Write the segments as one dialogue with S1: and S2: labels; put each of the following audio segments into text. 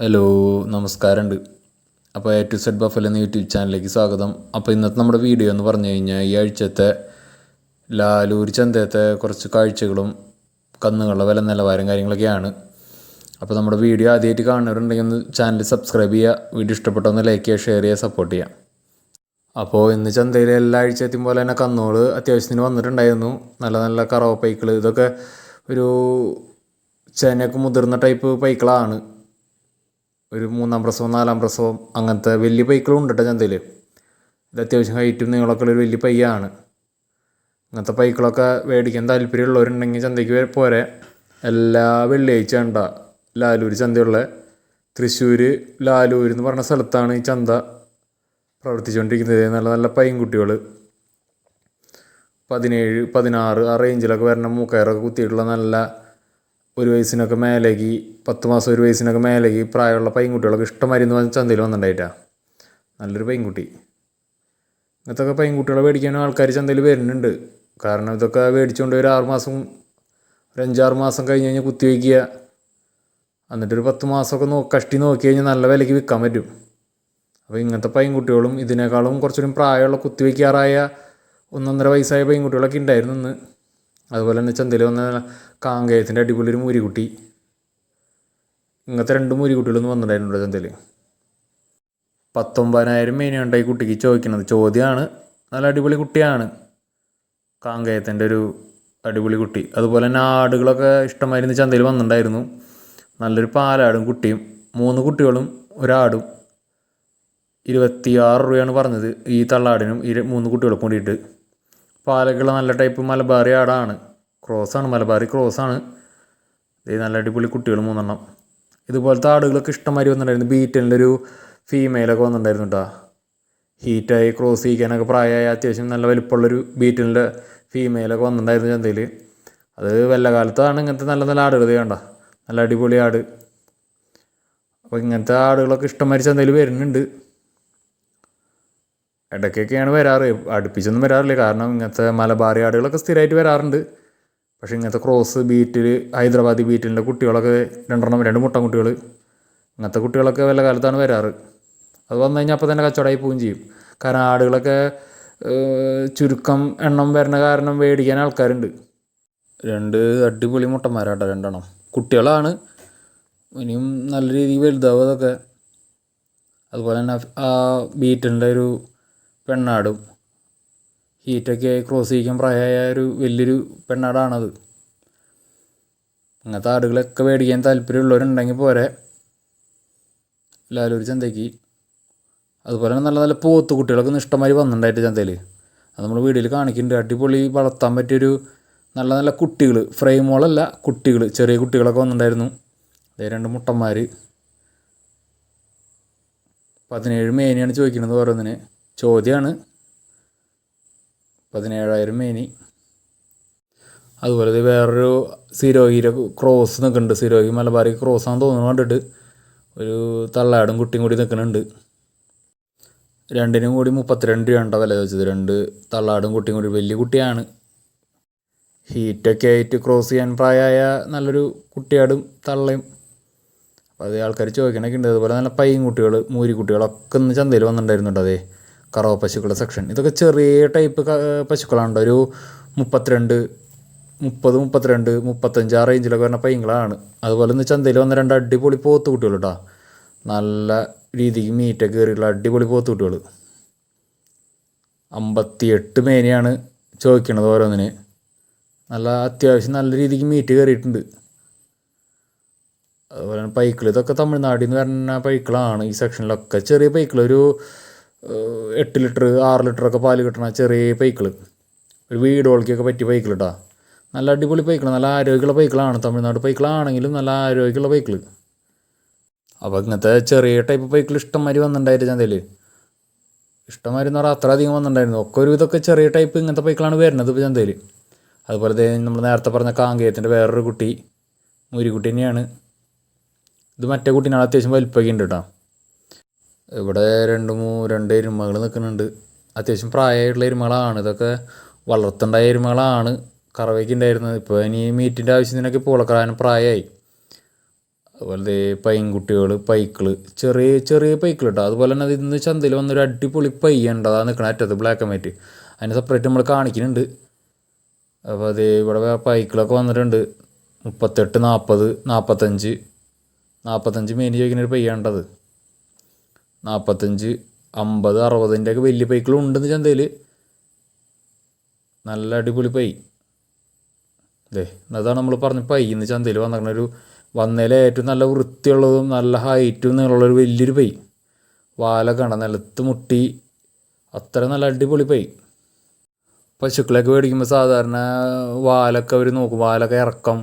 S1: Hello നമസ്കാരമുണ്ട്. അപ്പോൾ A to Z ബഫൽ എന്ന യൂട്യൂബ് ചാനലിലേക്ക് സ്വാഗതം. അപ്പോൾ ഇന്നത്തെ നമ്മുടെ വീഡിയോ എന്ന് പറഞ്ഞു കഴിഞ്ഞാൽ ഈ ആഴ്ചത്തെ ലാലൂർ ചന്തയത്തെ കുറച്ച് കാഴ്ചകളും കന്നുകളുടെ വില നിലവാരം കാര്യങ്ങളൊക്കെയാണ്. അപ്പോൾ നമ്മുടെ വീഡിയോ ആദ്യമായിട്ട് കാണുന്നവരുണ്ടെങ്കിൽ ഒന്ന് ചാനൽ സബ്സ്ക്രൈബ് ചെയ്യുക വീഡിയോ ഇഷ്ടപ്പെട്ടൊന്ന് ലൈക്ക് ചെയ്യുക ഷെയർ ചെയ്യുക സപ്പോർട്ട് ചെയ്യുക. അപ്പോൾ ഇന്ന് ചന്തയിൽ എല്ലാ ആഴ്ചത്തെയും പോലെ തന്നെ കന്നുകൾ അത്യാവശ്യത്തിന് വന്നിട്ടുണ്ടായിരുന്നു. നല്ല നല്ല കറവ പൈക്കിൾ ഇതൊക്കെ ഒരു ചേനയൊക്കെ മുതിർന്ന ടൈപ്പ് പൈക്കിളാണ്. ഒരു മൂന്നാം പ്രസവം നാലാം പ്രസവം അങ്ങനത്തെ വലിയ പൈക്കളും ഉണ്ട് കേട്ടോ ചന്തയിൽ ഇത് അത്യാവശ്യം ഹൈറ്റും നീളമൊക്കെ ഒരു വലിയ പയ്യാണ്. അങ്ങനത്തെ പൈക്കളൊക്കെ മേടിക്കാൻ താല്പര്യമുള്ളവരുണ്ടെങ്കിൽ ചന്തയ്ക്ക് പോരെ. എല്ലാ വെള്ളിയാഴ്ച ഉണ്ട ലാലൂർ ചന്തയുള്ള. തൃശ്ശൂർ ലാലൂർ എന്ന് പറഞ്ഞ സ്ഥലത്താണ് ഈ ചന്ത പ്രവർത്തിച്ചുകൊണ്ടിരിക്കുന്നത്. നല്ല നല്ല പൈൻകുട്ടികൾ പതിനേഴ് പതിനാറ് ആ റേഞ്ചിലൊക്കെ വരുന്ന മൂക്കയറൊക്കെ കുത്തിയിട്ടുള്ള നല്ല ഒരു വയസ്സിനൊക്കെ മേലേക്ക് പത്ത് മാസം ഒരു വയസ്സിനൊക്കെ മേലേക്ക് പ്രായമുള്ള പൈൻകുട്ടികളൊക്കെ ഇഷ്ടമാതിരി ഇന്ന് ചന്തയിൽ വന്നിട്ടുണ്ടായിട്ടാ. നല്ലൊരു പൈൻകുട്ടി. ഇങ്ങനത്തൊക്കെ പൈൻകുട്ടികളെ മേടിക്കാനും ആൾക്കാർ ചന്തയിൽ വരുന്നുണ്ട്. കാരണം ഇതൊക്കെ മേടിച്ചുകൊണ്ട് ഒരു ആറ് മാസം ഒരു അഞ്ചാറ് മാസം കഴിഞ്ഞ് കഴിഞ്ഞാൽ കുത്തി വയ്ക്കുക. എന്നിട്ടൊരു പത്ത് മാസമൊക്കെ നോ കഷ്ടി നോക്കി കഴിഞ്ഞാൽ നല്ല വിലയ്ക്ക് വിൽക്കാൻ പറ്റും. അപ്പോൾ ഇങ്ങനത്തെ പൈൻകുട്ടികളും ഇതിനേക്കാളും കുറച്ചുകൂടി പ്രായമുള്ള കുത്തി വയ്ക്കാറായ ഒന്നൊന്നര വയസ്സായ പൈൻകുട്ടികളൊക്കെ ഉണ്ടായിരുന്നു അതുപോലെ തന്നെ ചന്തയിൽ വന്ന കാങ്കയത്തിന്റെ അടിപൊളി ഒരു മൂരിക്കുട്ടി. ഇങ്ങനത്തെ രണ്ട് മൂരിക്കുട്ടികളൊന്നും വന്നിട്ടുണ്ടായിരുന്നു ചന്തയിൽ പത്തൊമ്പതിനായിരം മേനിയുണ്ട് ഈ കുട്ടിക്ക് ചോദിക്കുന്നത് ചോദ്യമാണ് നല്ല അടിപൊളി കുട്ടിയാണ്. കാങ്കയത്തിന്റെ ഒരു അടിപൊളി കുട്ടി. അതുപോലെ തന്നെ ആടുകളൊക്കെ ഇഷ്ടമായിരുന്നു ചന്തയിൽ വന്നിട്ടുണ്ടായിരുന്നു. നല്ലൊരു പാലാടും കുട്ടിയും. മൂന്ന് കുട്ടികളും ഒരാടും. ഇരുപത്തിയാറ് രൂപയാണ് പറഞ്ഞത് ഈ തള്ളാടിനും. ഈ മൂന്ന് കുട്ടികൾക്കും കൂടിയിട്ട് പാലക്കുള്ള നല്ല ടൈപ്പ് മലബാറി ആടാണ്. ക്രോസാണ് മലബാറി ക്രോസാണ് ഇത് നല്ല അടിപൊളി കുട്ടികൾ മൂന്നെണ്ണം. ഇതുപോലത്തെ ആടുകളൊക്കെ ഇഷ്ടംമാതിരി വന്നിട്ടുണ്ടായിരുന്നു. ബീറ്റലിന്റെ ഒരു ഫീമെയിലൊക്കെ വന്നിട്ടുണ്ടായിരുന്നു കേട്ടോ ഹീറ്റായി ക്രോസ് ചെയ്യിക്കാനൊക്കെ പ്രായമായ അത്യാവശ്യം നല്ല വലിപ്പമുള്ളൊരു ബീറ്റലിന്റെ ഫീമെയിലൊക്കെ വന്നിട്ടുണ്ടായിരുന്നു ചന്തയിൽ അത് വല്ല കാലത്താണ് ഇങ്ങനത്തെ നല്ല നല്ല ആടുകൾ ചെയ്യണ്ട നല്ല അടിപൊളി ആട്. അപ്പോൾ ഇങ്ങനത്തെ ആടുകളൊക്കെ ഇഷ്ടംമാതിരി ചന്തയിൽ വരുന്നുണ്ട്. ഇടയ്ക്കൊക്കെയാണ് വരാറ്. അടുപ്പിച്ചൊന്നും വരാറില്ല. കാരണം ഇങ്ങനത്തെ മലബാറി ആടുകളൊക്കെ സ്ഥിരമായിട്ട് വരാറുണ്ട്. പക്ഷേ ഇങ്ങനത്തെ ക്രോസ് ബീറ്റിൽ ഹൈദരാബാദി ബീറ്റിലിന്റെ കുട്ടികളൊക്കെ രണ്ടെണ്ണം രണ്ട് മുട്ട കുട്ടികൾ ഇങ്ങനത്തെ കുട്ടികളൊക്കെ വല്ല കാലത്താണ് വരാറ്. അത് വന്നു കഴിഞ്ഞാൽ അപ്പോൾ തന്നെ കച്ചവടമായി പോവുകയും ചെയ്യും. കാരണം ആടുകളൊക്കെ ചുരുക്കം എണ്ണം വരുന്ന കാരണം മേടിക്കാൻ ആൾക്കാരുണ്ട്. രണ്ട് അടിപൊളി മുട്ടന്മാരാട്ടോ രണ്ടെണ്ണം. കുട്ടികളാണ്. ഇനിയും നല്ല രീതിയിൽ വലുതാവും അതൊക്കെ. അതുപോലെ തന്നെ ആ ബീറ്റിന്റെ ഒരു പെണ്ണാടും. ഹീറ്റൊക്കെ ആയി ക്രോസ് ചെയ്യിക്കാൻ പ്രായമായ ഒരു വലിയൊരു പെണ്ണാടാണത്. അങ്ങനത്തെ ആടുകളൊക്കെ മേടിക്കാൻ താല്പര്യമുള്ളവരുണ്ടെങ്കിൽ പോരെ. ലാലൂർ ചന്തയ്ക്ക്. അതുപോലെ നല്ല നല്ല പോത്ത് കുട്ടികളൊക്കെ ഇഷ്ടമായി വന്നിട്ടുണ്ടായിട്ട് ചന്തയിൽ. അത് നമ്മൾ വീഡിയോയിൽ കാണിക്കുന്നുണ്ട്. അടിപൊളി വളർത്താൻ പറ്റിയൊരു നല്ല നല്ല കുട്ടികൾ. ഫ്രെയിമുകളല്ല കുട്ടികൾ. ചെറിയ കുട്ടികളൊക്കെ വന്നിട്ടുണ്ടായിരുന്നു. അതേ രണ്ട് മുട്ടന്മാർ പതിനേഴ് മേനിയാണ് ചോദിക്കുന്നത് ഓരോന്നിന്. ചോദ്യമാണ് പതിനേഴായിരം മേനി. അതുപോലെ വേറൊരു സിരോഹിയുടെ ക്രോസ് നിൽക്കുന്നുണ്ട്. സിരോഹി മലബാറി ക്രോസ് ആണെന്ന് തോന്നുന്നു കണ്ടിട്ട്. ഒരു തള്ളാടും കുട്ടിയും കൂടി നിൽക്കുന്നുണ്ട്. രണ്ടിനും കൂടി മുപ്പത്തിരണ്ട് രൂപ വില ചോദിച്ചത്. രണ്ട് തള്ളാടും കുട്ടിയും കൂടി. വലിയ കുട്ടിയാണ്. ഹീറ്റൊക്കെ ആയിട്ട് ക്രോസ് ചെയ്യാൻ പ്രായമായ നല്ലൊരു കുട്ടിയാടും തള്ളയും. അപ്പോൾ അത് ആൾക്കാർ ചോദിക്കണൊക്കെ ഉണ്ട് അതുപോലെ നല്ല പയ്യൻ കുട്ടികൾ മൂരി കുട്ടികളൊക്കെ ഇന്ന് ചന്തയിൽ വന്നിട്ടുണ്ടായിരുന്നു കേട്ടോ അതേ. കറവ പശുക്കളുടെ സെക്ഷൻ ഇതൊക്കെ ചെറിയ ടൈപ്പ് പശുക്കളാണ് ഒരു മുപ്പത്തിരണ്ട് മുപ്പത് മുപ്പത്തിരണ്ട് മുപ്പത്തഞ്ച് ആ റേഞ്ചിലൊക്കെ വരുന്ന പൈങ്ങളാണ് അതുപോലെ ഇന്ന് ചന്തയിൽ വന്ന രണ്ട് അടിപൊളി പോത്ത് കുട്ടികൾ കേട്ടോ നല്ല രീതിക്ക് മീറ്റൊക്കെ കയറിയിട്ടുള്ള അടിപൊളി പോത്ത് കുട്ടികൾ അമ്പത്തിയെട്ട് മേനെയാണ് ചോദിക്കണത് ഓരോന്നിന്. നല്ല അത്യാവശ്യം നല്ല രീതിക്ക് മീറ്റ് കയറിയിട്ടുണ്ട് അതുപോലെ തന്നെ പൈക്കിൾ ഇതൊക്കെ തമിഴ്നാട്ടിൽ നിന്ന് വരുന്ന പൈക്കിളാണ് ഈ സെക്ഷനിലൊക്കെ ചെറിയ പൈക്കിൾ ഒരു എട്ട് ലിറ്റർ ആറ് ലിറ്ററൊക്കെ പാൽ കിട്ടണ ചെറിയ പൈക്കിൾ ഒരു വീടുകൾക്കൊക്കെ പറ്റിയ പൈക്കിൾ കേട്ടോ നല്ല അടിപൊളി പൈക്കിൾ നല്ല ആരോഗ്യമുള്ള പൈക്കിളാണ് തമിഴ്നാട് പൈക്കിളാണെങ്കിലും നല്ല ആരോഗ്യമുള്ള പൈക്കിൾ അപ്പോൾ ഇങ്ങനത്തെ ചെറിയ ടൈപ്പ് പൈക്കിൾ ഇഷ്ടംമാതിരി വന്നിട്ടുണ്ടായിരുന്നു ചന്തയിൽ ഇഷ്ടംമാതിരി എന്ന് പറഞ്ഞാൽ അത്ര അധികം വന്നിട്ടുണ്ടായിരുന്നു. ഒക്കെ ഒരു ഇതൊക്കെ ചെറിയ ടൈപ്പ് ഇങ്ങനത്തെ പൈക്കിളാണ് വരുന്നത് ഇപ്പോൾ ചന്തയിൽ അതുപോലെ നമ്മൾ നേരത്തെ പറഞ്ഞ കാങ്കേയത്തിന്റെ വേറൊരു കുട്ടി മുരിക്കുട്ടി തന്നെയാണ്. ഇത് മറ്റേ കുട്ടീനാണ് അത്യാവശ്യം വലിപ്പമൊക്കെ ഉണ്ട് കേട്ടോ. ഇവിടെ രണ്ട് മൂ രണ്ട് എരുമകൾ നിൽക്കുന്നുണ്ട്. അത്യാവശ്യം പ്രായമായിട്ടുള്ള എരുമകളാണ്. ഇതൊക്കെ വളർത്തേണ്ടായ എരുമകളാണ് കറവയ്ക്ക് ഉണ്ടായിരുന്നത്. ഇപ്പോൾ ഇനി മീറ്റിന്റെ ആവശ്യത്തിനൊക്കെ പൂളക്കറാനും പ്രായമായി. അതുപോലെ പൈൻകുട്ടികൾ പൈക്കിൾ ചെറിയ ചെറിയ പൈക്കിൾ കേട്ടോ അതുപോലെ തന്നെ ഇന്ന് ചന്തയിൽ വന്നൊരു അടിപൊളി പയ്യുണ്ട്. അതാ നിൽക്കണ അറ്റത്ത് ബ്ലാക്ക് ആൻഡ് വൈറ്റ് അതിന് സെപ്പറേറ്റ് നമ്മൾ കാണിക്കുന്നുണ്ട്. അപ്പോൾ അത് ഇവിടെ പൈക്കിളൊക്കെ വന്നിട്ടുണ്ട്. മുപ്പത്തെട്ട് നാൽപ്പത് നാൽപ്പത്തഞ്ച് നാൽപ്പത്തഞ്ച് മെയിൻ ചോദിക്കുന്ന ഒരു പയ്യാണ്ടത്. നാൽപ്പത്തഞ്ച് അമ്പത് അറുപതിന്റെ ഒക്കെ വലിയ പൈക്കിളും ഉണ്ടെന്ന് ചന്തയിൽ നല്ല അടിപൊളി പൈ. അതെ അതാണ് നമ്മൾ പറഞ്ഞ പൈ ഇന്ന് ചന്തയിൽ വന്നിരിക്കുന്ന ഒരു വന്നതിലെ ഏറ്റവും നല്ല വൃത്തിയുള്ളതും നല്ല ഹൈറ്റും നീളമുള്ളൊരു വലിയൊരു പൈ. വാലൊക്കെ കണ്ട നിലത്ത് മുട്ടി അത്ര നല്ല അടിപൊളി പൈ. പശുക്കളൊക്കെ മേടിക്കുമ്പോൾ സാധാരണ വാലൊക്കെ അവർ നോക്കും. വാലൊക്കെ ഇറക്കം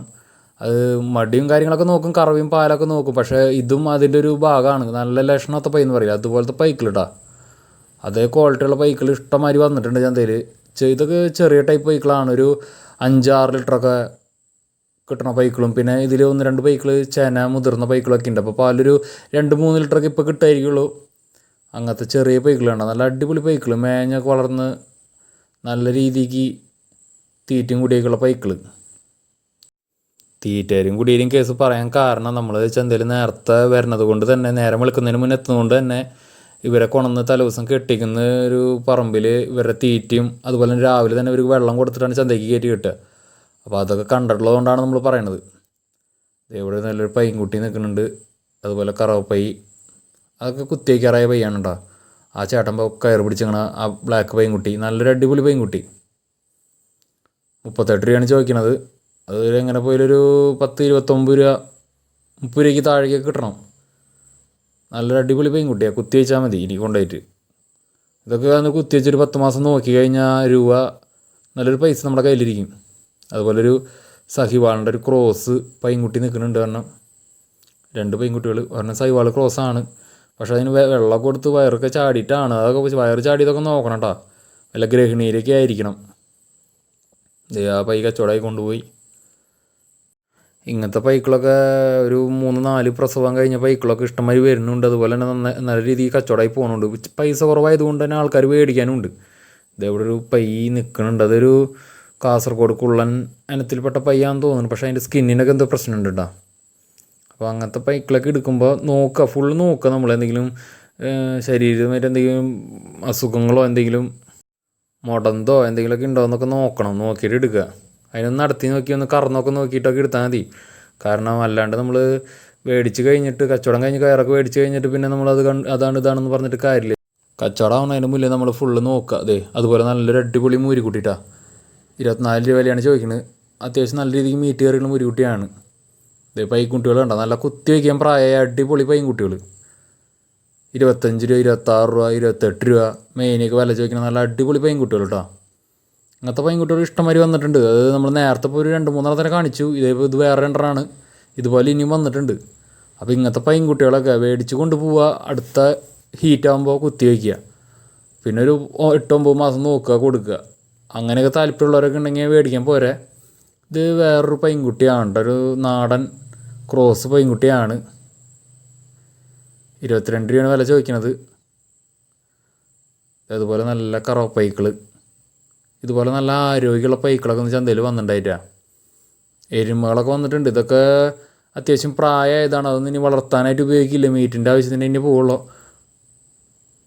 S1: അത് മടിയും കാര്യങ്ങളൊക്കെ നോക്കും കറവയും പാലൊക്കെ നോക്കും. പക്ഷേ ഇതും അതിന്റെ ഒരു ഭാഗമാണ്. നല്ല ലക്ഷണത്തെ പൈ എന്ന് പറയില്ല. അതുപോലത്തെ പൈക്കിളിട്ടാ അതേ ക്വാളിറ്റിയുള്ള പൈക്കിൾ ഇഷ്ടംമാതിരി വന്നിട്ടുണ്ട് ഞാൻ തേര് ഇതൊക്കെ ചെറിയ ടൈപ്പ് പൈക്കിളാണ്. ഒരു അഞ്ചാറ് ലിറ്ററൊക്കെ കിട്ടണ പൈക്കിളും. പിന്നെ ഇതിൽ ഒന്ന് രണ്ട് പൈക്കിൾ ചേന മുതിർന്ന പൈക്കിളൊക്കെ ഉണ്ട്. അപ്പോൾ പാലൊരു രണ്ട് മൂന്ന് ലിറ്ററൊക്കെ ഇപ്പോൾ കിട്ടായിരിക്കുള്ളൂ. അങ്ങനത്തെ ചെറിയ പൈക്കിളുണ്ട് നല്ല അടിപൊളി പൈക്കിൾ മേഞ്ഞൊക്കെ വളർന്ന് നല്ല രീതിക്ക് തീറ്റയും കൂടിയൊക്കെയുള്ള പൈക്കിൾ തീറ്റയും കുടിയിലും കേസ് പറയാൻ കാരണം നമ്മൾ ചന്തയിൽ നേരത്തെ വരുന്നത് കൊണ്ട് തന്നെ നേരം വെളുക്കുന്നതിന് മുന്നേ എത്തുന്നതുകൊണ്ട് തന്നെ ഇവരെ കൊണന്ന് തലേദിവസം കെട്ടിക്കുന്ന ഒരു പറമ്പിൽ ഇവരുടെ തീറ്റയും അതുപോലെ തന്നെ രാവിലെ തന്നെ ഇവർക്ക് വെള്ളം കൊടുത്തിട്ടാണ് ചന്തയ്ക്ക് കയറ്റി കിട്ടുക അപ്പോൾ അതൊക്കെ കണ്ടിട്ടുള്ളതുകൊണ്ടാണ് നമ്മൾ പറയണത്. ഇവിടെ നല്ലൊരു പൈൻകുട്ടി നിൽക്കുന്നുണ്ട്. അതുപോലെ കറവപ്പൈ. അതൊക്കെ കുത്തിയേക്കാറായ പയ്യാണ് കേട്ടോ ആ ചേട്ടൻ കയർ പിടിച്ചിങ്ങനെ ആ ബ്ലാക്ക് പൈൻകുട്ടി. നല്ലൊരു അടിപൊളി പൈൻകുട്ടി. മുപ്പത്തെട്ട് രൂപയാണ് ചോദിക്കണത്. അത് എങ്ങനെ പോയാലൊരു പത്ത് ഇരുപത്തൊമ്പത് രൂപ മുപ്പത് രൂപയ്ക്ക് താഴേക്കൊക്കെ കിട്ടണം. നല്ലൊരു അടിപൊളി പെൺകുട്ടിയാണ് കുത്തി വെച്ചാൽ മതി ഇനി കൊണ്ടുപോയിട്ട്. ഇതൊക്കെ ഒന്ന് കുത്തി വെച്ചൊരു പത്ത് മാസം നോക്കി കഴിഞ്ഞാൽ രൂപ നല്ലൊരു പൈസ നമ്മുടെ കയ്യിലിരിക്കും. അതുപോലൊരു സഹിവാളിന്റെ ഒരു ക്രോസ് പൈൻകുട്ടി നിൽക്കുന്നുണ്ട് കാരണം രണ്ട് പെൺകുട്ടികൾ. കാരണം സഹിവാൾ ക്രോസാണ് പക്ഷേ അതിന് വെള്ളമൊക്കെ വെള്ളം കൊടുത്ത് വയറൊക്കെ ചാടിയിട്ടാണ്. അതൊക്കെ വയറ് ചാടിയതൊക്കെ നോക്കണം കേട്ടോ വല്ല ഗ്രഹിണിയിലൊക്കെ ആയിരിക്കണം. ആ പൈ കച്ചവടമായി കൊണ്ടുപോയി. ഇങ്ങനത്തെ പൈക്കിളൊക്കെ ഒരു മൂന്ന് നാല് പ്രസവം കഴിഞ്ഞ പൈക്കിളൊക്കെ ഇഷ്ടംമാതിരി വരുന്നുണ്ട്. അതുപോലെ തന്നെ നന്ന നല്ല രീതിയിൽ കച്ചവടമായി പോകുന്നുണ്ട് പൈസ കുറവായതുകൊണ്ട് തന്നെ ആൾക്കാർ മേടിക്കാനുണ്ട് ഇതെവിടെ ഒരു പൈ നിൽക്കുന്നുണ്ട് അതൊരു കാസർഗോഡ് കുള്ളൻ ഇനത്തിൽപ്പെട്ട പയ്യാന്ന് തോന്നുന്നു. പക്ഷേ അതിന്റെ സ്കിന്നിനൊക്കെ എന്തോ പ്രശ്നമുണ്ട് കേട്ടോ അപ്പോൾ അങ്ങനത്തെ പൈക്കിളൊക്കെ എടുക്കുമ്പോൾ നോക്കുക ഫുൾ നോക്കുക നമ്മൾ എന്തെങ്കിലും ശരീരമായിട്ട് എന്തെങ്കിലും അസുഖങ്ങളോ എന്തെങ്കിലും മുടന്തോ എന്തെങ്കിലുമൊക്കെ ഉണ്ടോ എന്നൊക്കെ നോക്കണം. നോക്കിയിട്ട് എടുക്കുക അതിനൊന്ന് നടത്തി നോക്കി ഒന്ന് കറന്നൊക്കെ നോക്കിയിട്ടൊക്കെ എടുത്താൽ മതി. കാരണം അല്ലാണ്ട് നമ്മൾ മേടിച്ച് കഴിഞ്ഞിട്ട് കച്ചവടം കഴിഞ്ഞ് കയറൊക്കെ മേടിച്ച് കഴിഞ്ഞിട്ട് പിന്നെ നമ്മളത് കണ്ട് അതാണ് ഇതാണെന്ന് പറഞ്ഞിട്ട് കാര്യമില്ല. കച്ചവടം ആവുന്നതിന് മുന്നേ നമ്മൾ ഫുള്ള് നോക്കുക. അതെ അതുപോലെ നല്ലൊരു അടിപൊളി മൂരിക്കുട്ടിട്ടാ ഇരുപത്തിനാല് രൂപ വിലയാണ് ചോദിക്കുന്നത് അത്യാവശ്യം നല്ല രീതിക്ക് മീറ്റ് കയറിയുള്ള മുരിക്കുട്ടിയാണ് ഇതേ പൈക്കുട്ടികൾ കണ്ടോ? നല്ല കുത്തി വയ്ക്കാൻ പ്രായമായ അടിപൊളി പൈൻകുട്ടികൾ ഇരുപത്തഞ്ച് രൂപ ഇരുപത്താറ് രൂപ ഇരുപത്തെട്ട് രൂപ. മെയിനൊക്കെ വില ചോദിക്കുന്ന നല്ല അടിപൊളി പൈൻകുട്ടികൾ കേട്ടോ. അങ്ങനത്തെ പൈൻകുട്ടികൾ ഇഷ്ടംമാതിരി വന്നിട്ടുണ്ട്. അത് നമ്മൾ നേരത്തെ ഇപ്പോൾ ഒരു രണ്ട് മൂന്നെണ്ണത്തിനെ കാണിച്ചു. ഇതേപോലെ ഇത് വേറെ രണ്ടെണ്ണമാണ് ഇതുപോലെ ഇനിയും വന്നിട്ടുണ്ട്. അപ്പോൾ ഇങ്ങനത്തെ പൈൻകുട്ടികളൊക്കെ മേടിച്ച് കൊണ്ടുപോവുക അടുത്ത ഹീറ്റ് ആകുമ്പോൾ കുത്തി വയ്ക്കുക. പിന്നെ ഒരു എട്ടൊമ്പത് മാസം നോക്കുക കൊടുക്കുക. അങ്ങനെയൊക്കെ താല്പര്യമുള്ളവരൊക്കെ ഉണ്ടെങ്കിൽ മേടിക്കാൻ പോരെ. ഇത് വേറൊരു പൈൻകുട്ടിയാണ് ട്ടോ. ഒരു നാടൻ ക്രോസ് പൈൻകുട്ടിയാണ് ഇരുപത്തിരണ്ട് രൂപയാണ് വില ചോദിക്കുന്നത് അതുപോലെ നല്ല കറവ പൈക്കിൾ ഇതുപോലെ നല്ല ആരോഗ്യമുള്ള പൈക്കളൊക്കെ ഒന്ന് ചന്തയിൽ വന്നിട്ടുണ്ടായിട്ടാ. എരുമകളൊക്കെ വന്നിട്ടുണ്ട്. ഇതൊക്കെ അത്യാവശ്യം പ്രായമായതാണ്. അതൊന്നും ഇനി വളർത്താനായിട്ട് ഉപയോഗിക്കില്ല. മീറ്റിന്റെ ആവശ്യത്തിന് ഇനി പോവുള്ളൂ.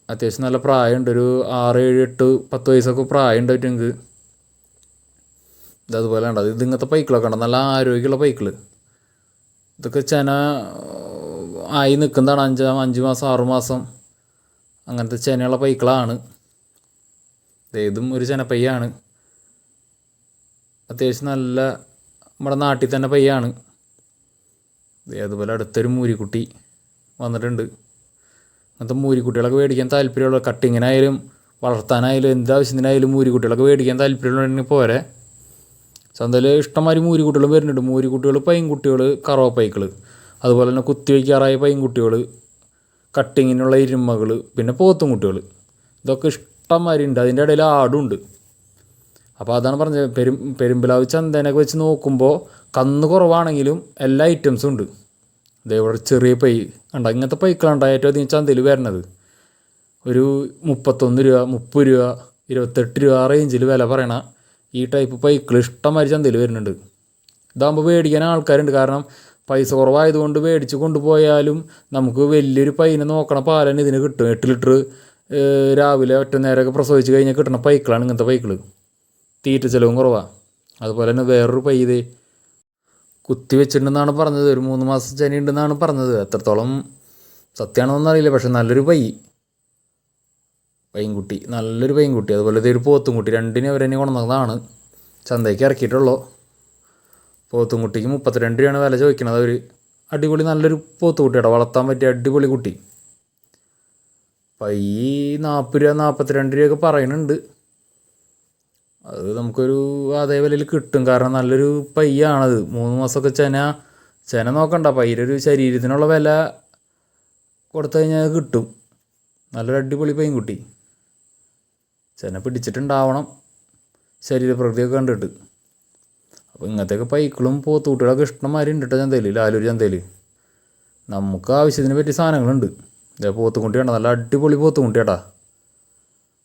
S1: അത്യാവശ്യം നല്ല പ്രായമുണ്ട്. ഒരു ആറ് ഏഴ് എട്ട് പത്ത് വയസ്സൊക്കെ പ്രായമുണ്ട് അവറ്റങ്ങൾക്ക് ഇതതുപോലെ ഉണ്ട് ഇത് ഇങ്ങനത്തെ പൈക്കിളൊക്കെ ഉണ്ട് നല്ല ആരോഗ്യമുള്ള പൈക്കിൾ ഇതൊക്കെ ചെന ആയി നിൽക്കുന്നതാണ്. അഞ്ചാം അഞ്ച് മാസം ആറ് മാസം അങ്ങനത്തെ ചെനയുള്ള പൈക്കിളാണ്. ഇതും ഒരു ചെനപ്പയ്യാണ് അത്യാവശ്യം നല്ല നമ്മുടെ നാട്ടിൽ തന്നെ പയ്യാണ്. അതുപോലെ അടുത്തൊരു മൂരിക്കുട്ടി വന്നിട്ടുണ്ട്. അങ്ങനത്തെ മൂരിക്കുട്ടികളൊക്കെ മേടിക്കാൻ താല്പര്യമുള്ള കട്ടിങ്ങിനായാലും വളർത്താനായാലും എന്താവശ്യത്തിനായാലും മൂരിക്കുട്ടികളൊക്കെ മേടിക്കാൻ താല്പര്യമുണ്ടെങ്കിൽ പോരെ. ചന്തയിൽ ഇഷ്ടംമാതിരി മൂരിക്കുട്ടികൾ വരുന്നുണ്ട്. മൂരിക്കുട്ടികൾ പൈൻകുട്ടികൾ കറവപ്പൈക്കൾ അതുപോലെ തന്നെ കുത്തിവയ്ക്കാറായ പൈൻകുട്ടികൾ കട്ടിങ്ങിനുള്ള ഇരുമകൾ പിന്നെ പോത്തും കുട്ടികൾ ഇതൊക്കെ ഇഷ്ടംമാതിരി ഉണ്ട് അതിന്റെ ഇടയിൽ ആടുണ്ട്. അപ്പോൾ അതാണ് പറഞ്ഞത്. പെരും പെരുമ്പിലാവ് ചന്തേനൊക്കെ വെച്ച് നോക്കുമ്പോൾ കന്ന് കുറവാണെങ്കിലും എല്ലാ ഐറ്റംസും ഉണ്ട്. ഇതേപോലെ ചെറിയ പൈ കണ്ട? ഇങ്ങനത്തെ പൈക്കളുണ്ട് ഏറ്റവും അധികം ചന്തയിൽ വരണത് ഒരു മുപ്പത്തൊന്ന് രൂപ മുപ്പത് രൂപ ഇരുപത്തെട്ട് രൂപ റേഞ്ചിൽ വില പറയണ ഈ ടൈപ്പ് പൈക്കിൾ ഇഷ്ടംമാതിരി ചന്തയിൽ വരുന്നുണ്ട്. ഇതാകുമ്പോൾ മേടിക്കാൻ ആൾക്കാരുണ്ട്. കാരണം പൈസ കുറവായതുകൊണ്ട് മേടിച്ച് കൊണ്ടുപോയാലും നമുക്ക് വലിയൊരു പൈനെ നോക്കണ പാലന്നെ ഇതിന് കിട്ടും. എട്ട് ലിറ്റർ രാവിലെ ഒറ്റ നേരമൊക്കെ പ്രസവിച്ച് കഴിഞ്ഞാൽ കിട്ടുന്ന പൈക്കളാണ് ഇങ്ങനത്തെ പൈക്കൾ തീറ്റ ചിലവും കുറവാണ് അതുപോലെ തന്നെ വേറൊരു പൈത് കുത്തി വെച്ചിട്ടുണ്ടെന്നാണ് പറഞ്ഞത്. ഒരു മൂന്ന് മാസം ചനി ഉണ്ടെന്നാണ് പറഞ്ഞത്. എത്രത്തോളം സത്യമാണോന്നും അറിയില്ല. പക്ഷെ നല്ലൊരു പൈ. പൈൻകുട്ടി. നല്ലൊരു പൈൻകുട്ടി. അതുപോലെ ഇതൊരു പോത്തുംകുട്ടി. രണ്ടിനെ അവരെന്നെ കൊണ്ടുവന്നതാണ്. ചന്തയ്ക്ക് ഇറക്കിയിട്ടുള്ളൂ. പോത്തുംകുട്ടിക്ക് മുപ്പത്തിരണ്ട് രൂപയാണ് വില ചോദിക്കുന്നത് അവർ അടിപൊളി നല്ലൊരു പോത്തുകുട്ടിയാട്ടോ. വളർത്താൻ പറ്റിയ അടിപൊളി കുട്ടി. പൈ നാൽപ്പത് രൂപ നാൽപ്പത്തിരണ്ട് രൂപയൊക്കെ പറയുന്നുണ്ട് അത് നമുക്കൊരു അതേ വിലയിൽ കിട്ടും. കാരണം നല്ലൊരു പയ്യാണത്. മൂന്ന് മാസമൊക്കെ ചെന ചെന നോക്കണ്ട. പയ്യൊരു ശരീരത്തിനുള്ള വില കൊടുത്തു കഴിഞ്ഞാൽ കിട്ടും. നല്ലൊരു അടിപൊളി പൈൻകുട്ടി ചെന പിടിച്ചിട്ടുണ്ടാവണം. ശരീരപ്രകൃതിയൊക്കെ കണ്ടിട്ട്. അപ്പോൾ ഇങ്ങനത്തെയൊക്കെ പൈക്കളും പോത്തുകുട്ടികളൊക്കെ ഇഷ്ടംമാരി ഉണ്ട് കേട്ടോ ചന്തയിൽ ലാലൂർ ചന്തയിൽ നമുക്ക് ആവശ്യത്തിന് പറ്റിയ സാധനങ്ങളുണ്ട്. ഇതേ പോത്തുകുട്ടി കണ്ടോ നല്ല അടിപൊളി പോത്തുകുട്ടി കേട്ടാ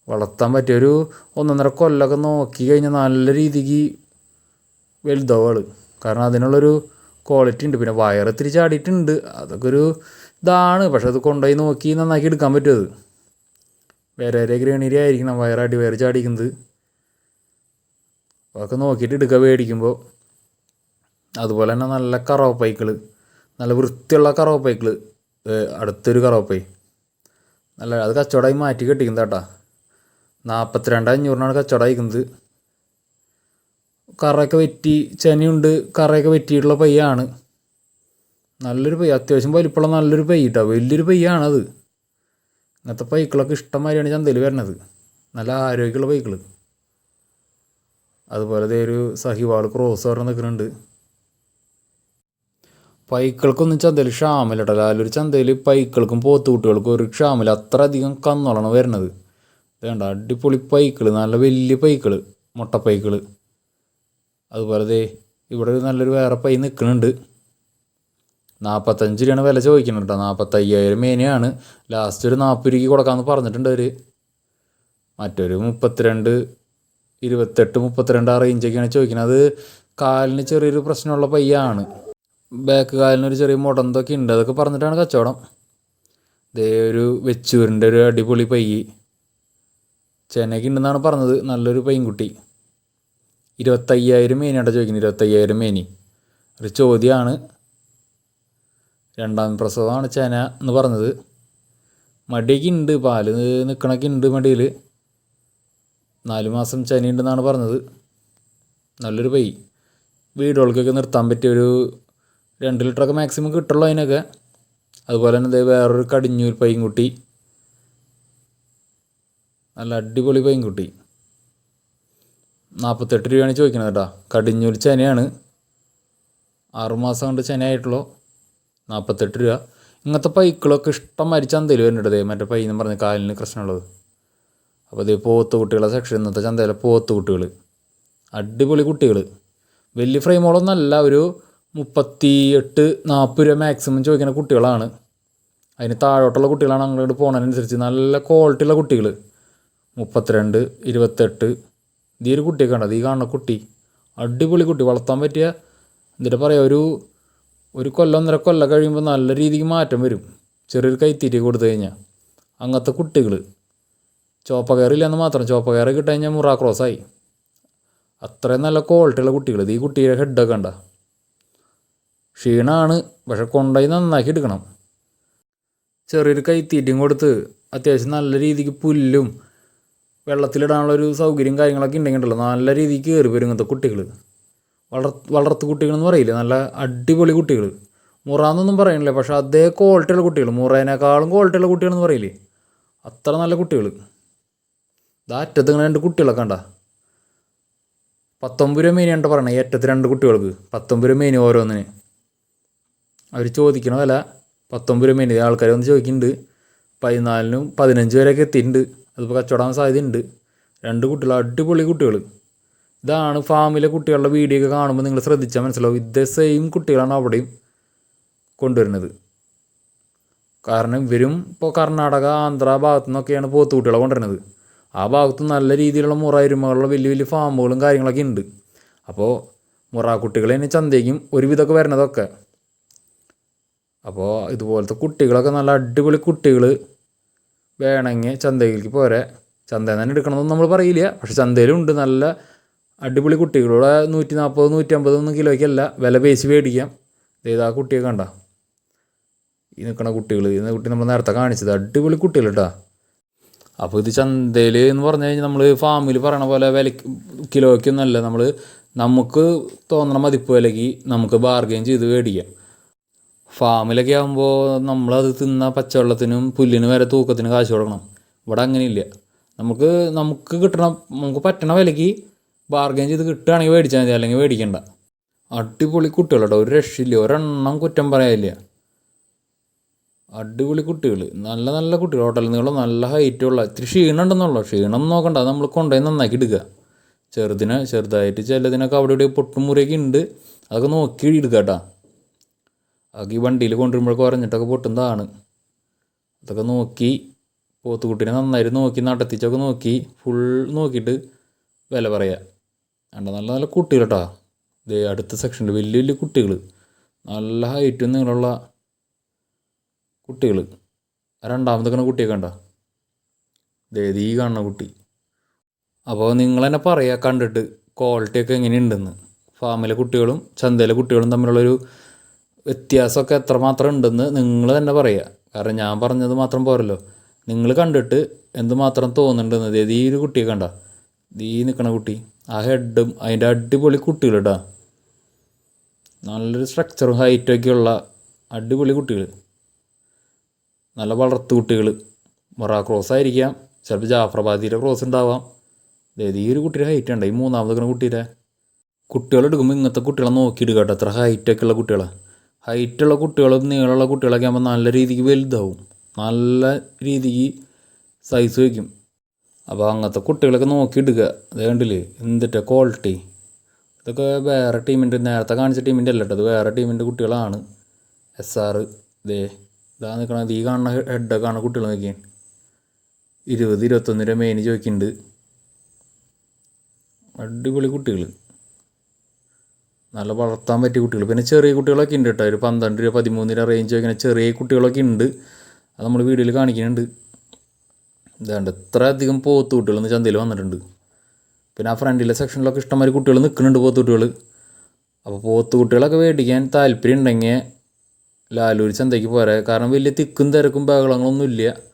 S1: വളർത്താൻ പറ്റിയൊരു ഒന്നൊന്നര കൊല്ലമൊക്കെ നോക്കി കഴിഞ്ഞാൽ നല്ല രീതിക്ക് വലുതാവും കാരണം അതിനുള്ളൊരു ക്വാളിറ്റി ഉണ്ട്. പിന്നെ വയറിത്തിരി ചാടിയിട്ടുണ്ട്. അതൊക്കെ ഒരു ഇതാണ്. പക്ഷെ അത് കൊണ്ടുപോയി നോക്കി നന്നാക്കി എടുക്കാൻ പറ്റും അത്. വേറെ വേറെ ഗ്രേണീരി ആയിരിക്കണം. വയറടി വയറ് ചാടിക്കുന്നത്. അതൊക്കെ നോക്കിയിട്ട് എടുക്കുക മേടിക്കുമ്പോൾ അതുപോലെ തന്നെ നല്ല കറവപ്പൈക്കിൾ നല്ല വൃത്തിയുള്ള കറവപ്പൈക്കൾ അടുത്തൊരു കറവപ്പൈ. നല്ല അത് കച്ചവടമായി മാറ്റി കെട്ടിക്കുന്നത് കേട്ടാ. നാൽപ്പത്തിരണ്ട് അഞ്ഞൂറിനാണ് കച്ചവടമായിരിക്കുന്നത് കറയൊക്കെ വെറ്റി ചെനയുണ്ട് കറയൊക്കെ വെറ്റിയിട്ടുള്ള പയ്യാണ്. നല്ലൊരു പയ്യ അത്യാവശ്യം വലിപ്പമുള്ള നല്ലൊരു പയ്യ കേട്ടോ. വലിയൊരു പയ്യാണത് ഇങ്ങനത്തെ പൈക്കിളൊക്കെ ഇഷ്ടംമാതിരിയാണ് ചന്തയിൽ വരണത് നല്ല ആരോഗ്യമുള്ള പൈക്കിൾ അതുപോലെ ഒരു സഹിവാൾ ക്രോസ് പറഞ്ഞ് നിൽക്കുന്നുണ്ട്. പൈക്കൾക്കൊന്നും ചന്തയിൽ ക്ഷാമില്ലട്ടല്ല ലാലൊരു ചന്തയിൽ പൈക്കൾക്കും പോത്തുകുട്ടികൾക്കും ഒരു ക്ഷാമില്ല അത്ര അധികം കന്നോളാണ് വരുന്നത്. വേണ്ട അടിപൊളി പൈക്കൾ നല്ല വലിയ പൈക്കൾ മുട്ടപ്പൈക്കൾ അതുപോലെ ദേ ഇവിടെ നല്ലൊരു വേറെ പൈ നിൽക്കുന്നുണ്ട് നാൽപ്പത്തഞ്ച് രൂപയാണ് വില ചോദിക്കുന്നത് കേട്ടോ. നാൽപ്പത്തയ്യായിരം മേനയാണ്. ലാസ്റ്റ് ഒരു നാൽപ്പത് രൂപയ്ക്ക് കൊടുക്കാമെന്ന് പറഞ്ഞിട്ടുണ്ട് അവർ മറ്റൊരു മുപ്പത്തിരണ്ട് ഇരുപത്തെട്ട് മുപ്പത്തിരണ്ട് ആ റേഞ്ചൊക്കെയാണ് ചോദിക്കുന്നത്. അത് കാലിന് ചെറിയൊരു പ്രശ്നമുള്ള പയ്യാണ്. ബാക്ക് കാലിന് ഒരു ചെറിയ മുടന്തൊക്കെ ഉണ്ട്. അതൊക്കെ പറഞ്ഞിട്ടാണ് കച്ചവടം. ദേ ഒരു വെച്ചൂരിന്റെ ഒരു അടിപൊളി പയ്യ് ചെന്നൈക്ക് ഉണ്ടെന്നാണ് പറഞ്ഞത്. നല്ലൊരു പൈൻകുട്ടി. ഇരുപത്തയ്യായിരം മേനിയാട്ടോ ചോദിക്കുന്നത്. ഇരുപത്തയ്യായിരം മേനി. ഒരു ചോദ്യമാണ്. രണ്ടാം പ്രസവമാണ് ചേന എന്ന് പറഞ്ഞത്. മടിയൊക്കെ ഉണ്ട്. പാൽ നിൽക്കണൊക്കെ ഉണ്ട് മടിയിൽ നാല് മാസം ചനിയുണ്ടെന്നാണ് പറഞ്ഞത്. നല്ലൊരു പൈ. വീടുകൾക്കൊക്കെ നിർത്താൻ പറ്റിയ ഒരു രണ്ട് ലിറ്ററൊക്കെ മാക്സിമം കിട്ടുള്ളൂ അതിനൊക്കെ. അതുപോലെ തന്നെ ഇതേ വേറൊരു കടിഞ്ഞൂർ പൈൻകുട്ടി. നല്ല അടിപൊളി പൈൻകുട്ടി. നാൽപ്പത്തെട്ട് രൂപയാണ് ചോദിക്കുന്നത് കേട്ടോ. കടിഞ്ഞൂർ ചെനയാണ്. ആറുമാസം കൊണ്ട് ചെനയായിട്ടുള്ളൂ. നാൽപ്പത്തെട്ട് രൂപ. ഇങ്ങനത്തെ പൈക്കളൊക്കെ ഇഷ്ടം മരിച്ച ചന്തയിൽ വരുന്നുണ്ട് ദേ മറ്റേ പൈ എന്ന് പറഞ്ഞ കാലിന് പ്രശ്നമുള്ളത് അപ്പോൾ ഇതേ പോത്ത് കുട്ടികളെ സെക്ഷൻ ഇന്നത്തെ ചന്തയിലെ പോത്ത് കുട്ടികൾ അടിപൊളി കുട്ടികൾ വലിയ ഫ്രെയിമുകളൊന്നല്ല ഒരു മുപ്പത്തി എട്ട് നാൽപ്പത് രൂപ മാക്സിമം ചോദിക്കുന്ന കുട്ടികളാണ്. അതിന് താഴോട്ടുള്ള കുട്ടികളാണ് അങ്ങോട്ട് പോണതിനനുസരിച്ച് നല്ല ക്വാളിറ്റി ഉള്ള കുട്ടികൾ. മുപ്പത്തിരണ്ട് ഇരുപത്തെട്ട്. ഇതീ ഒരു കുട്ടിയൊക്കെ ഉണ്ട് ഈ കാണുന്ന കുട്ടി. അടിപൊളി കുട്ടി. വളർത്താൻ പറ്റിയ എന്നിട്ട് പറയാം ഒരു ഒരു കൊല്ലം ഒന്നര കൊല്ലം കഴിയുമ്പോൾ നല്ല രീതിക്ക് മാറ്റം വരും. ചെറിയൊരു കൈത്തീറ്റ കൊടുത്തു കഴിഞ്ഞാൽ അങ്ങനത്തെ കുട്ടികൾ ചോപ്പ കയറില്ലെന്ന് മാത്രം. ചോപ്പ കയറി കിട്ടി കഴിഞ്ഞാൽ മുറ ക്രോസായി അത്രയും നല്ല ക്വാളിറ്റിയുള്ള കുട്ടികൾ ഈ കുട്ടിയുടെ ഹെഡൊക്കെ കണ്ട? ക്ഷീണമാണ് പക്ഷെ കൊണ്ടുപോയി നന്നാക്കി എടുക്കണം. ചെറിയൊരു കൈത്തീറ്റയും കൊടുത്ത് അത്യാവശ്യം നല്ല രീതിക്ക് പുല്ലും വെള്ളത്തിലിടാനുള്ളൊരു സൗകര്യം കാര്യങ്ങളൊക്കെ ഉണ്ടെങ്കിൽ ഉണ്ടല്ലോ നല്ല രീതിക്ക് കയറി വരും ഇങ്ങനത്തെ കുട്ടികൾ വളർ വളർത്ത് കുട്ടികളെന്ന് പറയില്ല? നല്ല അടിപൊളി കുട്ടികൾ മുറാന്നൊന്നും പറയണില്ല. പക്ഷെ അതേ ക്വാളിറ്റിയുള്ള കുട്ടികൾ മുറേനേക്കാളും ക്വാളിറ്റിയുള്ള കുട്ടികളെന്ന് പറയില്ലേ? അത്ര നല്ല കുട്ടികൾ അറ്റത്ത് ഇങ്ങനെ രണ്ട് കുട്ടികളൊക്കെ കണ്ട. പത്തൊമ്പത് രൂപ മീനിയാണ് പറയണേ. ഈ അറ്റത്ത് രണ്ട് കുട്ടികൾക്ക്. പത്തൊമ്പത് രൂപ മീൻ ഓരോന്നിന്. അവർ ചോദിക്കണ വില പത്തൊമ്പത് രൂപ മിനിറ്റ് ആൾക്കാർ വന്ന് ചോദിക്കുന്നുണ്ട് പതിനാലിനും പതിനഞ്ച് വരെയൊക്കെ എത്തിയിട്ടുണ്ട്. അതിപ്പോൾ കച്ചവടം സാധ്യതയുണ്ട്. രണ്ട് കുട്ടികൾ അടിപൊളി കുട്ടികൾ ഇതാണ് ഫാമിലെ കുട്ടികളുടെ വീഡിയോ ഒക്കെ കാണുമ്പോൾ നിങ്ങൾ ശ്രദ്ധിച്ചാൽ മനസ്സിലാവും. ഇതേ സെയിം കുട്ടികളാണ് അവിടെയും കൊണ്ടുവരുന്നത്. കാരണം ഇവരും ഇപ്പോൾ കർണാടക ആന്ധ്ര ഭാഗത്തു നിന്നൊക്കെയാണ് പോത്തുകുട്ടികളെ കൊണ്ടുവരുന്നത്. ആ ഭാഗത്ത് നല്ല രീതിയിലുള്ള മുറ എരുമകളുള്ള വലിയ വലിയ ഫാമുകളും കാര്യങ്ങളൊക്കെ ഉണ്ട്. അപ്പോൾ മുറ കുട്ടികളെ ചന്തയ്ക്കും ഒരുവിധമൊക്കെ വരുന്നതൊക്കെ. അപ്പോൾ ഇതുപോലത്തെ കുട്ടികളൊക്കെ നല്ല അടിപൊളി കുട്ടികൾ വേണമെങ്കിൽ ചന്തയിലേക്ക് പോരെ. ചന്തയിൽ തന്നെ എടുക്കണമെന്നൊന്നും നമ്മൾ പറയില്ല. പക്ഷെ ചന്തയിലുണ്ട് നല്ല അടിപൊളി കുട്ടികളുടെ നൂറ്റി നാൽപ്പത് നൂറ്റി അമ്പതൊന്നും കിലോയ്ക്കല്ല വില പേശി മേടിക്കാം. ഇതാ കുട്ടിയെ കണ്ട. ഈ നിൽക്കണ കുട്ടികൾ ഈ കുട്ടി നമ്മൾ നേരത്തെ കാണിച്ചത്. അടിപൊളി കുട്ടികൾ കേട്ടോ അപ്പോൾ ഇത് ചന്തയിൽ എന്ന് പറഞ്ഞു കഴിഞ്ഞാൽ നമ്മൾ ഫാമിൽ പറയണ പോലെ വില കിലോയ്ക്കൊന്നുമല്ല നമ്മൾ നമുക്ക് തോന്നണ മതിപ്പ് വിലയ്ക്ക് നമുക്ക് ബാർഗെയിൻ ചെയ്ത് മേടിക്കാം. ഫാമിലൊക്കെ ആകുമ്പോൾ നമ്മളത് തിന്ന പച്ചവെള്ളത്തിനും പുല്ലിന് വരെ തൂക്കത്തിന് കാശ് കൊടുക്കണം. ഇവിടെ അങ്ങനെയില്ല. നമുക്ക് നമുക്ക് കിട്ടണം നമുക്ക് പറ്റണ വിലയ്ക്ക് ബാർഗെയിൻ ചെയ്ത് കിട്ടുകയാണെങ്കിൽ മേടിച്ചാൽ മതി അല്ലെങ്കിൽ മേടിക്കണ്ട. അടിപൊളി കുട്ടികൾ കേട്ടോ ഒരു രക്ഷയില്ല. ഒരെണ്ണം കുറ്റം പറയാനില്ല. അടിപൊളി കുട്ടികൾ നല്ല നല്ല കുട്ടികൾ ഹോട്ടലിൽ നിന്നുള്ള നല്ല ഹൈറ്റുള്ള ഇത്തിരി ക്ഷീണം ഉണ്ടെന്നുള്ളൂ ക്ഷീണം നോക്കണ്ട. നമ്മൾ കൊണ്ടുപോയി നന്നാക്കി എടുക്കുക. ചെറുതിനെ ചെറുതായിട്ട് ചിലതിനൊക്കെ അവിടെ ഇവിടെ പൊട്ടും മുറിയൊക്കെ ഉണ്ട്. അതൊക്കെ നോക്കി എടുക്കുക കേട്ടോ. അതൊക്കെ ഈ വണ്ടിയിൽ കൊണ്ടുവരുമ്പോഴൊക്കെ പറഞ്ഞിട്ടൊക്കെ പൊട്ടുന്നതാണ്. അതൊക്കെ നോക്കി പോത്തുകുട്ടീനെ നന്നായിട്ട് നോക്കി നടത്തിച്ചൊക്കെ നോക്കി ഫുൾ നോക്കിയിട്ട് വില പറയുക കണ്ട നല്ല നല്ല കുട്ടികൾ കേട്ടോ ഇത് അടുത്ത സെക്ഷനിൽ വലിയ വലിയ കുട്ടികൾ നല്ല ഹൈറ്റും നീളമുള്ള കുട്ടികൾ രണ്ടാമത്തെ ഉണ്ടോ ദേ ഈ കാണുന്ന കുട്ടി. അപ്പോൾ നിങ്ങൾ തന്നെ പറയുക കണ്ടിട്ട് ക്വാളിറ്റിയൊക്കെ എങ്ങനെയുണ്ടെന്ന്. ഫാമിലെ കുട്ടികളും ചന്തയിലെ കുട്ടികളും തമ്മിലുള്ളൊരു വ്യത്യാസമൊക്കെ എത്രമാത്രം ഉണ്ടെന്ന് നിങ്ങൾ തന്നെ പറയുക. കാരണം ഞാൻ പറഞ്ഞത് മാത്രം പോരല്ലോ. നിങ്ങൾ കണ്ടിട്ട് എന്തുമാത്രം തോന്നുന്നുണ്ടെന്ന്. അതായത് ഈ ഒരു കുട്ടിയെ കണ്ട. ഈ നിൽക്കണ കുട്ടി. ആ ഹെഡും അതിന്റെ അടിപൊളി കുട്ടികൾ കേട്ടോ നല്ലൊരു സ്ട്രക്ചറും ഉള്ള അടിപൊളി കുട്ടികൾ. നല്ല വളർത്തു കുട്ടികൾ. മൊറ ക്രോസ് ആയിരിക്കാം. ചിലപ്പോൾ ജാഫ്രബാദിയുടെ ക്രോസ് ഉണ്ടാവാം. അതായത് ഈ ഒരു കുട്ടിയുടെ ഹൈറ്റ് ഉണ്ട് ഈ മൂന്നാമത് കുട്ടിയുടെ. കുട്ടികളെടുക്കുമ്പോൾ ഇങ്ങനത്തെ കുട്ടികളെ നോക്കിയിടുക കേട്ടോ അത്ര ഹൈറ്റൊക്കെ ഉള്ള കുട്ടികളെ. ഹൈറ്റുള്ള കുട്ടികളും നീളമുള്ള കുട്ടികളൊക്കെ ആകുമ്പോൾ നല്ല രീതിക്ക് വലുതാവും. നല്ല രീതിക്ക് സൈസ് വയ്ക്കും. അപ്പോൾ അങ്ങനത്തെ കുട്ടികളൊക്കെ നോക്കിയിടുക അത് കണ്ടില്ലേ? എന്തിട്ടാ ക്വാളിറ്റി ഇതൊക്കെ വേറെ ടീമിന്റെ നേരത്തെ കാണിച്ച ടീമിന്റെ അല്ല കേട്ടോ അത് വേറെ ടീമിന്റെ കുട്ടികളാണ്. എസ് ആർ ഇതേ ഇതാ നിൽക്കണത് ഈ കാണുന്ന ഹെഡൊക്കെ കാണുന്ന കുട്ടികൾ നോക്കിയാൽ ഇരുപത് ഇരുപത്തൊന്ന് രൂപ മെയിൻ ചോദിക്കുന്നുണ്ട് അടിപൊളി കുട്ടികൾ നല്ല വളർത്താൻ പറ്റിയ കുട്ടികൾ. പിന്നെ ചെറിയ കുട്ടികളൊക്കെ ഉണ്ട് കേട്ടോ. ഒരു പന്ത്രണ്ട് രൂപ പതിമൂന്ന് രൂപ റേഞ്ച് വയ്ക്കുന്ന ചെറിയ കുട്ടികളൊക്കെ ഉണ്ട്. അത് നമ്മൾ വീഡിയോയിൽ കാണിക്കുന്നുണ്ട്. ഇതാണ്ട് ഇത്ര അധികം പോത്ത് കുട്ടികൾ ഇന്ന് ചന്തയിൽ വന്നിട്ടുണ്ട്. പിന്നെ ആ ഫ്രണ്ടിലെ സെക്ഷനിലൊക്കെ ഇഷ്ടംമാതിരി കുട്ടികൾ നിൽക്കുന്നുണ്ട് പോത്ത് കുട്ടികൾ. അപ്പോൾ പോത്ത് കുട്ടികളൊക്കെ മേടിക്കാൻ താല്പര്യം ഉണ്ടെങ്കിൽ ലാലൂർ ചന്തയ്ക്ക് പോരാ. കാരണം വലിയ തിക്കും തിരക്കും ബഹളങ്ങളൊന്നും ഇല്ല. എന്നാൽ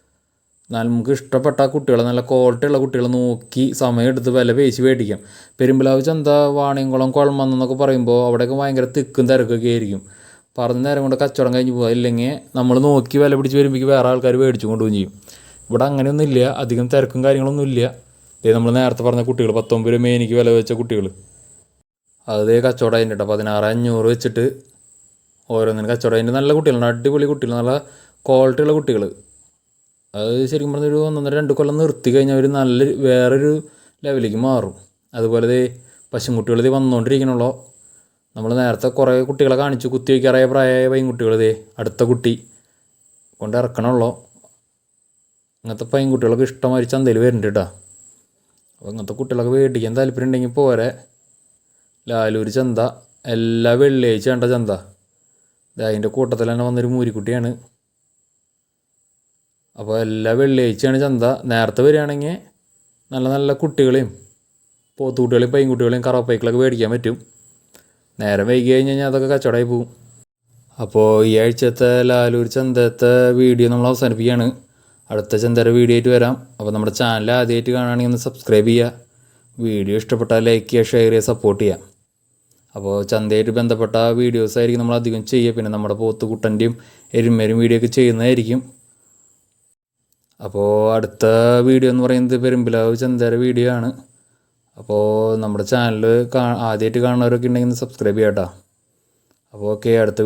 S1: നമുക്ക് ഇഷ്ടപ്പെട്ട കുട്ടികളെ നല്ല ക്വാളിറ്റി ഉള്ള കുട്ടികളെ നോക്കി സമയമെടുത്ത് വില പേശി മേടിക്കാം. പെരുമ്പലാവ് ചന്ത വാണിയംകുളം കുഴമന്നൊക്കെ പറയുമ്പോൾ അവിടെയൊക്കെ ഭയങ്കര തിക്കും തിരക്കൊക്കെ ആയിരിക്കും. പറഞ്ഞ നേരം കൊണ്ട് കച്ചവടം കഴിഞ്ഞ് പോകാം ഇല്ലെങ്കിൽ നമ്മൾ നോക്കി വില പിടിച്ച് വരുമ്പോഴേക്ക് വേറെ ആൾക്കാർ മേടിച്ചു കൊണ്ടുപോകും ചെയ്യും. ഇവിടെ അങ്ങനെയൊന്നും ഇല്ല. അധികം തിരക്കും കാര്യങ്ങളൊന്നും ഇല്ല. ദേ നമ്മൾ നേരത്തെ പറഞ്ഞ കുട്ടികൾ പത്തൊമ്പത് രൂപ മേനിക്ക് വില വെച്ച കുട്ടികൾ. അതേ കച്ചവടം അതിന്റെ കേട്ടോ പതിനാറ് അഞ്ഞൂറ് വെച്ചിട്ട് ഓരോന്നിനും കച്ചവടം അതിന്റെ നല്ല കുട്ടികളുണ്ട് അടിപൊളി കുട്ടികൾ നല്ല ക്വാളിറ്റി ഉള്ള കുട്ടികൾ. അത് ശരിക്കും പറഞ്ഞൊരു ഒന്നൊന്നര രണ്ട് കൊല്ലം നിർത്തി കഴിഞ്ഞാൽ അവർ നല്ല വേറൊരു ലെവലിലേക്ക് മാറും. അതുപോലെ ദേ പശുക്കുട്ടികൾ ഇത് നമ്മൾ നേരത്തെ കുറേ കുട്ടികളെ കാണിച്ചു കുത്തി വയ്ക്കാറായ പ്രായമായ പൈൻകുട്ടികൾ ദേ അടുത്ത കുട്ടി കൊണ്ട് ഇറക്കണുള്ളൂ അങ്ങനത്തെ പെൺകുട്ടികളൊക്കെ ഇഷ്ടമായി ചന്തയിൽ വരുന്നുണ്ട് കേട്ടോ അപ്പോൾ അങ്ങനത്തെ കുട്ടികളൊക്കെ മേടിക്കാൻ താല്പര്യം ഉണ്ടെങ്കിൽ പോരെ. ലാലൂർ ചന്ത എല്ലാ വെള്ളിയാഴ്ച വേണ്ട ചന്ത. അതിന്റെ കൂട്ടത്തിൽ തന്നെ വന്നൊരു മൂരിക്കുട്ടിയാണ്. അപ്പോൾ എല്ലാ വെള്ളിയാഴ്ചയാണ് ചന്ത. നേരത്തെ വരികയാണെങ്കിൽ നല്ല നല്ല കുട്ടികളെയും പോത്തുകുട്ടികളെയും പൈൻകുട്ടികളെയും കറവപ്പൈക്കളൊക്കെ മേടിക്കാൻ പറ്റും. നേരം വൈകി കഴിഞ്ഞ് കഴിഞ്ഞാൽ അതൊക്കെ കച്ചവടമായി പോകും. അപ്പോൾ ഈ ആഴ്ചത്തെ ലാലൂർ ചന്തത്തെ വീഡിയോ നമ്മൾ അവസാനിപ്പിക്കുകയാണ്. അടുത്ത ചന്തയുടെ വീഡിയോ ആയിട്ട് വരാം. അപ്പോൾ നമ്മുടെ ചാനൽ ആദ്യമായിട്ട് കാണുകയാണെങ്കിൽ ഒന്ന് സബ്സ്ക്രൈബ് ചെയ്യുക. വീഡിയോ ഇഷ്ടപ്പെട്ടാൽ ലൈക്ക് ചെയ്യുക ഷെയർ ചെയ്യുക സപ്പോർട്ട് ചെയ്യുക. അപ്പോൾ ചന്തയായിട്ട് ബന്ധപ്പെട്ട വീഡിയോസ് ആയിരിക്കും നമ്മൾ അധികം ചെയ്യുക. പിന്നെ നമ്മുടെ പോത്തുകുട്ടന്റെയും എരുമേരും വീഡിയോ ഒക്കെ ചെയ്യുന്നതായിരിക്കും. അപ്പോൾ അടുത്ത വീഡിയോ എന്ന് പറയുന്നത് പെരുമ്പിലാവ് ചന്തയുടെ വീഡിയോ ആണ്. അപ്പോൾ നമ്മുടെ ചാനൽ കാ ആദ്യമായിട്ട് കാണുന്നവരൊക്കെ ഉണ്ടെങ്കിൽ സബ്സ്ക്രൈബ് ചെയ്യാം കേട്ടോ അപ്പോൾ ഓക്കെ അടുത്ത